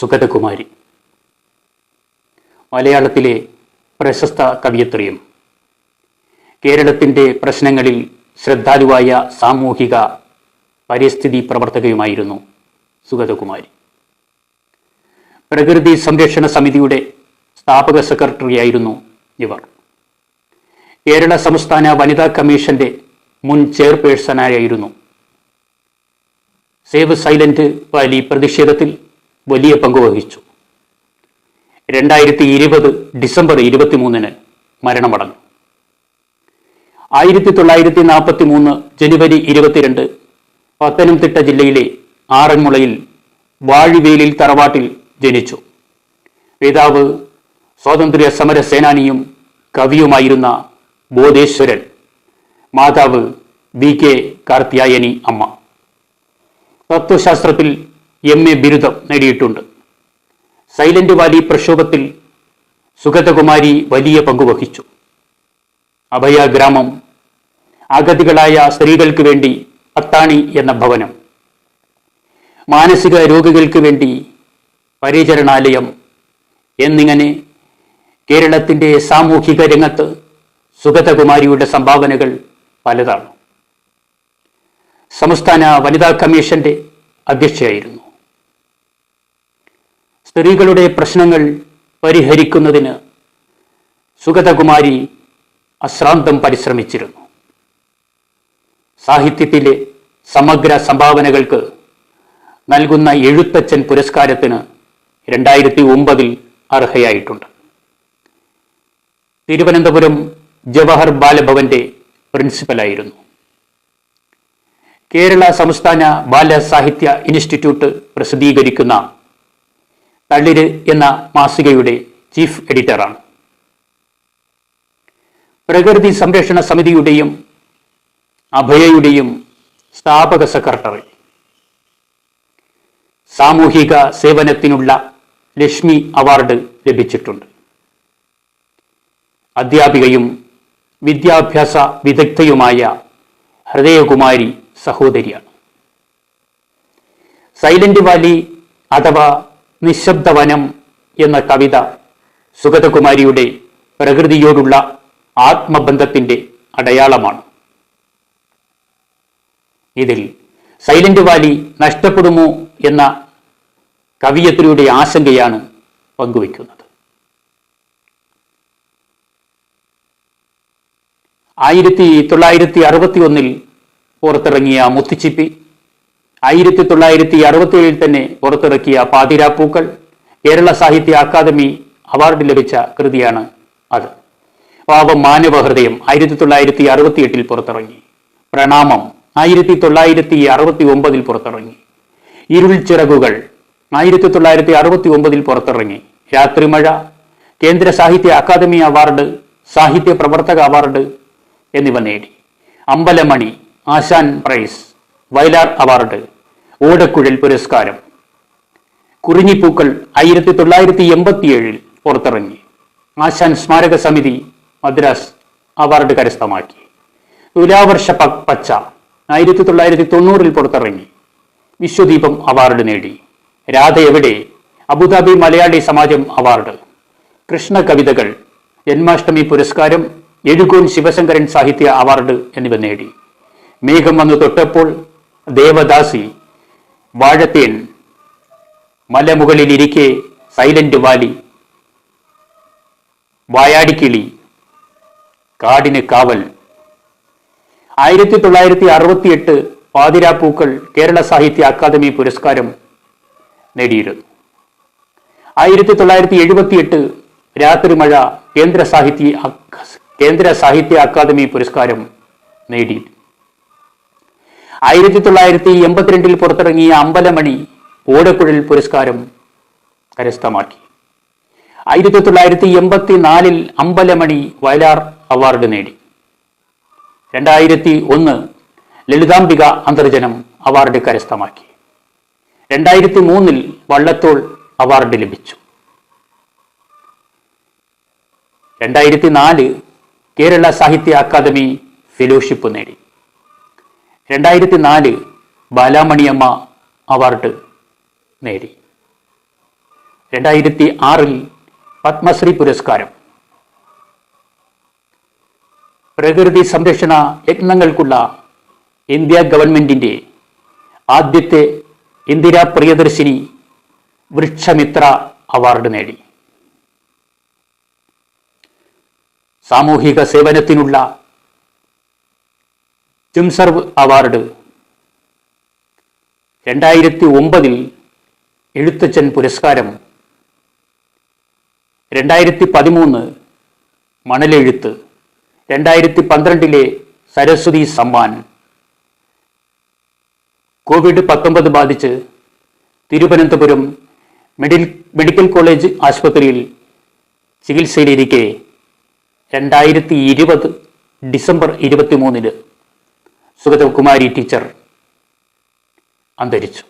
സുഗതകുമാരി. മലയാളത്തിലെ പ്രശസ്ത കവിയത്രിയും. കേരളത്തിന്റെ പ്രശ്നങ്ങളിൽ ശ്രദ്ധാലുവായ സാമൂഹിക പരിസ്ഥിതി പ്രവർത്തകയുമായിരുന്നു സുഗതകുമാരി. പ്രകൃതി സംരക്ഷണ സമിതിയുടെ സ്ഥാപക സെക്രട്ടറിയായിരുന്നു ഇവർ. കേരള സംസ്ഥാന വനിതാ കമ്മീഷന്റെ മുൻ ചെയർപേഴ്സണായിരുന്നു. സേവ് സൈലന്റ് വാലി പ്രതിഷേധത്തിൽ വലിയ പങ്ക് വഹിച്ചു. രണ്ടായിരത്തി ഇരുപത് ഡിസംബർ ഇരുപത്തിമൂന്നിന് മരണമടഞ്ഞു. ആയിരത്തി തൊള്ളായിരത്തി നാൽപ്പത്തി മൂന്ന് ജനുവരി ഇരുപത്തിരണ്ട് പത്തനംതിട്ട ജില്ലയിലെ ആറന്മുളയിൽ വാഴിവേലിൽ തറവാട്ടിൽ ജനിച്ചു. പിതാവ് സ്വാതന്ത്ര്യ സമര സേനാനിയും കവിയുമായിരുന്ന ബോധേശ്വരൻ. മാതാവ് വി കെ കാർത്തിയായനി അമ്മ. തത്വശാസ്ത്രത്തിൽ എം എ ബിരുദം നേടിയിട്ടുണ്ട്. സൈലന്റ് വാലി പ്രക്ഷോഭത്തിൽ സുഗതകുമാരി വലിയ പങ്കുവഹിച്ചു അഭയ ഗ്രാമം അഗതികളായ സ്ത്രീകൾക്ക് വേണ്ടി അത്താണി എന്ന ഭവനം. മാനസിക രോഗികൾക്ക് വേണ്ടി പരിചരണാലയം എന്നിങ്ങനെ കേരളത്തിന്റെ സാമൂഹിക രംഗത്ത് സുഗതകുമാരിയുടെ സംഭാവനകൾ പലതാണ്. സംസ്ഥാന വനിതാ കമ്മീഷന്റെ അധ്യക്ഷയായിരുന്നു. സ്ത്രീകളുടെ പ്രശ്നങ്ങൾ പരിഹരിക്കുന്നതിന് സുഗതകുമാരി അശ്രാന്തം പരിശ്രമിച്ചിരുന്നു. സാഹിത്യത്തിലെ സമഗ്ര സംഭാവനകൾക്ക് നൽകുന്ന എഴുത്തച്ഛൻ പുരസ്കാരത്തിന് രണ്ടായിരത്തി ഒമ്പതിൽ അർഹയായിട്ടുണ്ട്. തിരുവനന്തപുരം ജവഹർ ബാലഭവന്റെ പ്രിൻസിപ്പലായിരുന്നു. കേരള സംസ്ഥാന ബാലസാഹിത്യ ഇൻസ്റ്റിറ്റ്യൂട്ട് പ്രസിദ്ധീകരിക്കുന്ന തളിര് എന്ന മാസികയുടെ ചീഫ് എഡിറ്ററാണ്. പ്രകൃതി സംരക്ഷണ സമിതിയുടെയും അഭയയുടെയും സ്ഥാപക സെക്രട്ടറി. സാമൂഹിക സേവനത്തിനുള്ള ലക്ഷ്മി അവാർഡ് ലഭിച്ചിട്ടുണ്ട്. അധ്യാപികയും വിദ്യാഭ്യാസ വിദഗ്ധയുമായ ഹൃദയകുമാരി സഹോദരിയാണ്. സൈലന്റ് വാലി അഥവാ നിശബ്ദവനം എന്ന കവിത സുഗതകുമാരിയുടെ പ്രകൃതിയോടുള്ള ആത്മബന്ധത്തിന്റെ അടയാളമാണ്. ഇതിൽ സൈലന്റ് വാലി നഷ്ടപ്പെടുമോ എന്ന കവിയത്രിയുടെ ആശങ്കയാണ് പങ്കുവയ്ക്കുന്നത്. ആയിരത്തി തൊള്ളായിരത്തി അറുപത്തി ഒന്നിൽ പുറത്തിറങ്ങിയ മുത്തുച്ചിപ്പി ആയിരത്തി തൊള്ളായിരത്തി അറുപത്തി ഏഴിൽ തന്നെ പുറത്തിറക്കിയ പാതിരാപ്പൂക്കൾ കേരള സാഹിത്യ അക്കാദമി അവാർഡ് ലഭിച്ച കൃതിയാണ് അത്. പാവം മാനവഹൃദയം ആയിരത്തി തൊള്ളായിരത്തി അറുപത്തി എട്ടിൽ പുറത്തിറങ്ങി. പ്രണാമം ആയിരത്തി തൊള്ളായിരത്തി അറുപത്തി ഒമ്പതിൽ പുറത്തിറങ്ങി. ഇരുൾ ചിറകുകൾ ആയിരത്തി തൊള്ളായിരത്തി അറുപത്തി ഒമ്പതിൽ പുറത്തിറങ്ങി രാത്രിമഴ കേന്ദ്ര സാഹിത്യ അക്കാദമി അവാർഡ് സാഹിത്യ പ്രവർത്തക അവാർഡ് എന്നിവ നേടി. അമ്പലമണി ആശാൻ പ്രൈസ്. വയലാർ അവാർഡ് ഓടക്കുഴൽ പുരസ്കാരം. കുറിഞ്ഞിപ്പൂക്കൾ ആയിരത്തി തൊള്ളായിരത്തി എൺപത്തിയേഴിൽ പുറത്തിറങ്ങി. ആശാൻ സ്മാരക സമിതി മദ്രാസ് അവാർഡ് കരസ്ഥമാക്കി. തുലാവർഷ പച്ച ആയിരത്തി തൊള്ളായിരത്തി തൊണ്ണൂറിൽ പുറത്തിറങ്ങി. വിശ്വദീപം അവാർഡ് നേടി. രാധ എവിടെ? Abu Dhabi Malayali Samajam award. Krishna കവിതകൾ ജന്മാഷ്ടമി പുരസ്കാരം എഴുകോൻ ശിവശങ്കരൻ സാഹിത്യ അവാർഡ് എന്നിവ നേടി. മേഘം വന്നു തൊട്ടപ്പോൾ ദേവദാസി വാഴത്തേൻ മലമുകളിലിരിക്കെ സൈലന്റ് വാലി വായാടിക്കിളി കാടിന് കാവൽ. ആയിരത്തി തൊള്ളായിരത്തി അറുപത്തിയെട്ട് പാതിരാപ്പൂക്കൾ കേരള സാഹിത്യ അക്കാദമി പുരസ്കാരം നേടിയിരുന്നു ആയിരത്തി തൊള്ളായിരത്തി എഴുപത്തിയെട്ട് രാത്രിമഴ കേന്ദ്ര സാഹിത്യ കേന്ദ്ര സാഹിത്യ അക്കാദമി പുരസ്കാരം നേടി. ആയിരത്തി തൊള്ളായിരത്തി എൺപത്തിരണ്ടിൽ പുറത്തിറങ്ങിയ അമ്പലമണി ഓടക്കുഴൽ പുരസ്കാരം കരസ്ഥമാക്കി. ആയിരത്തി തൊള്ളായിരത്തി എൺപത്തി നാലിൽ അമ്പലമണി വയലാർ അവാർഡ് നേടി. രണ്ടായിരത്തി ഒന്ന് ലളിതാംബിക അന്തർജനം അവാർഡ് കരസ്ഥമാക്കി. രണ്ടായിരത്തി മൂന്നിൽ വള്ളത്തോൾ അവാർഡ് ലഭിച്ചു. രണ്ടായിരത്തി നാല് കേരള സാഹിത്യ അക്കാദമി ഫെലോഷിപ്പ് നേടി. രണ്ടായിരത്തി നാല് ബാലാമണിയമ്മ അവാർഡ് നേടി. രണ്ടായിരത്തി ആറിൽ പത്മശ്രീ പുരസ്കാരം. പ്രകൃതി സംരക്ഷണ യത്നങ്ങൾക്കുള്ള ഇന്ത്യ ഗവൺമെന്റിന്റെ ആദ്യത്തെ ഇന്ദിരാ പ്രിയദർശിനി വൃക്ഷമിത്ര അവാർഡ് നേടി. സാമൂഹിക സേവനത്തിനുള്ള ജിംസർവ് അവാർഡ് രണ്ടായിരത്തി ഒമ്പതിൽ എഴുത്തച്ഛൻ പുരസ്കാരം. രണ്ടായിരത്തി പതിമൂന്ന് മണലെഴുത്ത്. രണ്ടായിരത്തി പന്ത്രണ്ടിലെ സരസ്വതി സമ്മാൻ. കോവിഡ് പത്തൊമ്പത് ബാധിച്ച് തിരുവനന്തപുരം മെഡിൽ മെഡിക്കൽ കോളേജ് ആശുപത്രിയിൽ ചികിത്സയിലിരിക്കെ. രണ്ടായിരത്തി ഇരുപത് ഡിസംബർ ഇരുപത്തിമൂന്നിന്. സുഗതകുമാരി ടീച്ചർ അന്തരിച്ചു.